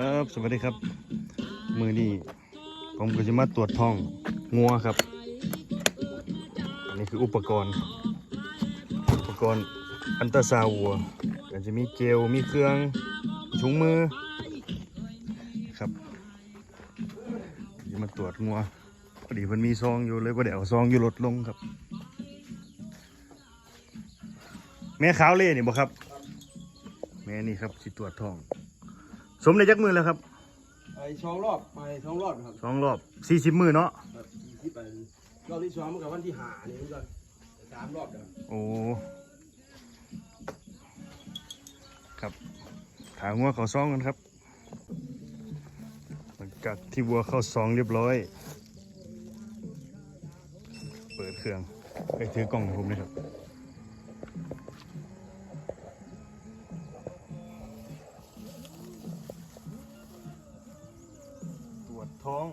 ครับ สวัสดีครับ มือนี้ผมก็จะมาตรวจท้องงัวครับอันนี้คืออุปกรณ์ อุปกรณ์อันตราซาวัวก็จะมีเจลมีเครื่องถุงมือครับจะมาตรวจงัวพอดีมันมีซองอยู่เลยว่าเดี๋ยวซองอยู่ลดลงครับ แม่ขาวเล่นี่บ่ครับ แม่นี่ครับสิตรวจท้อง สมในจักมือแล้วครับไปสองรอบไปสองรอบครับสองรอบสี่สิบมือเนาะแบบที่ไปรอบที่สองมันกับวันที่หานี่มันก็สามรอบเดียวโอ้ครับถางวัวเขาซองกันครับหลังจากที่วัวเข้าซองเรียบร้อย เปิดเครื่องไปถือกล่องให้ผมเลยครับ ท้อง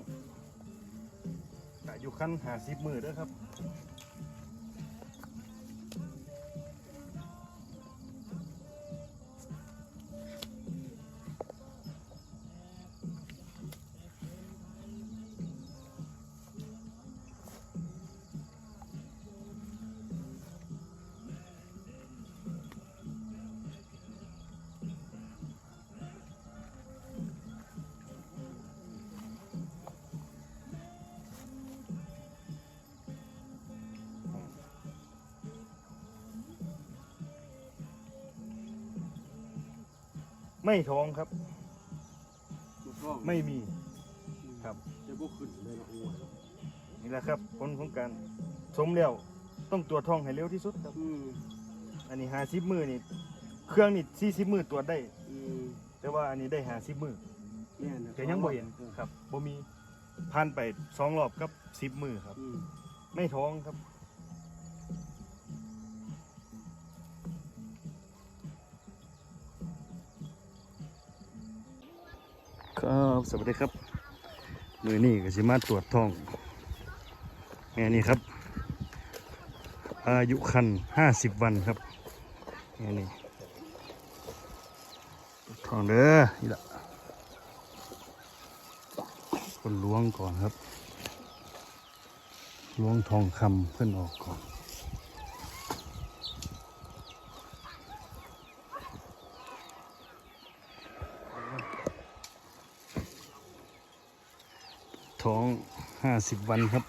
อยู่ขั้นหาสิบมือเด้อครับ ไม่ท้องครับ ถูกต้องไม่มีครับ จะพวกขึ้นเลยนะโอ้ยนี่แหละครับ ผลของการสมแล้วต้องตรวจท้องให้เร็วที่สุดครับ อืมอันนี้หาสิบมือนี่เครื่องนี่สี่สิบมือตรวจได้ อืมแต่ว่าอันนี้ได้หาสิบมือเนี่ยนะแต่ยังบ่เห็นครับบ่มีผ่านไปสองรอบกับสิบมือครับ อืมไม่ท้องครับ สวัสดีครับ มือนี่ก็สิมาตรวจท้องแม่นี่ครับ อายุคันห้าสิบวันครับแม่นี่ท้องเด้อนี่ละคนล้วงก่อนครับล้วงทองคำขึ้นออกก่อน ท้องห้าสิบวันครับ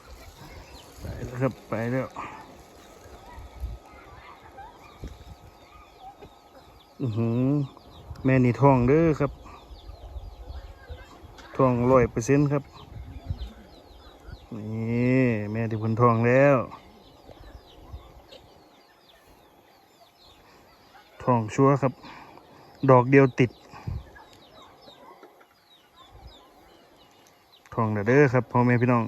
ไปแล้วครับ ไปแล้วอือหือแม่นี่ท้องเด้อครับท้องร้อยเปอร์เซ็นต์ครับ นี่แม่ที่พ้นทองแล้วทองชัวร์ครับ ดอกเดียวติด ทองเด้อครับพ่อแม่พี่น้อง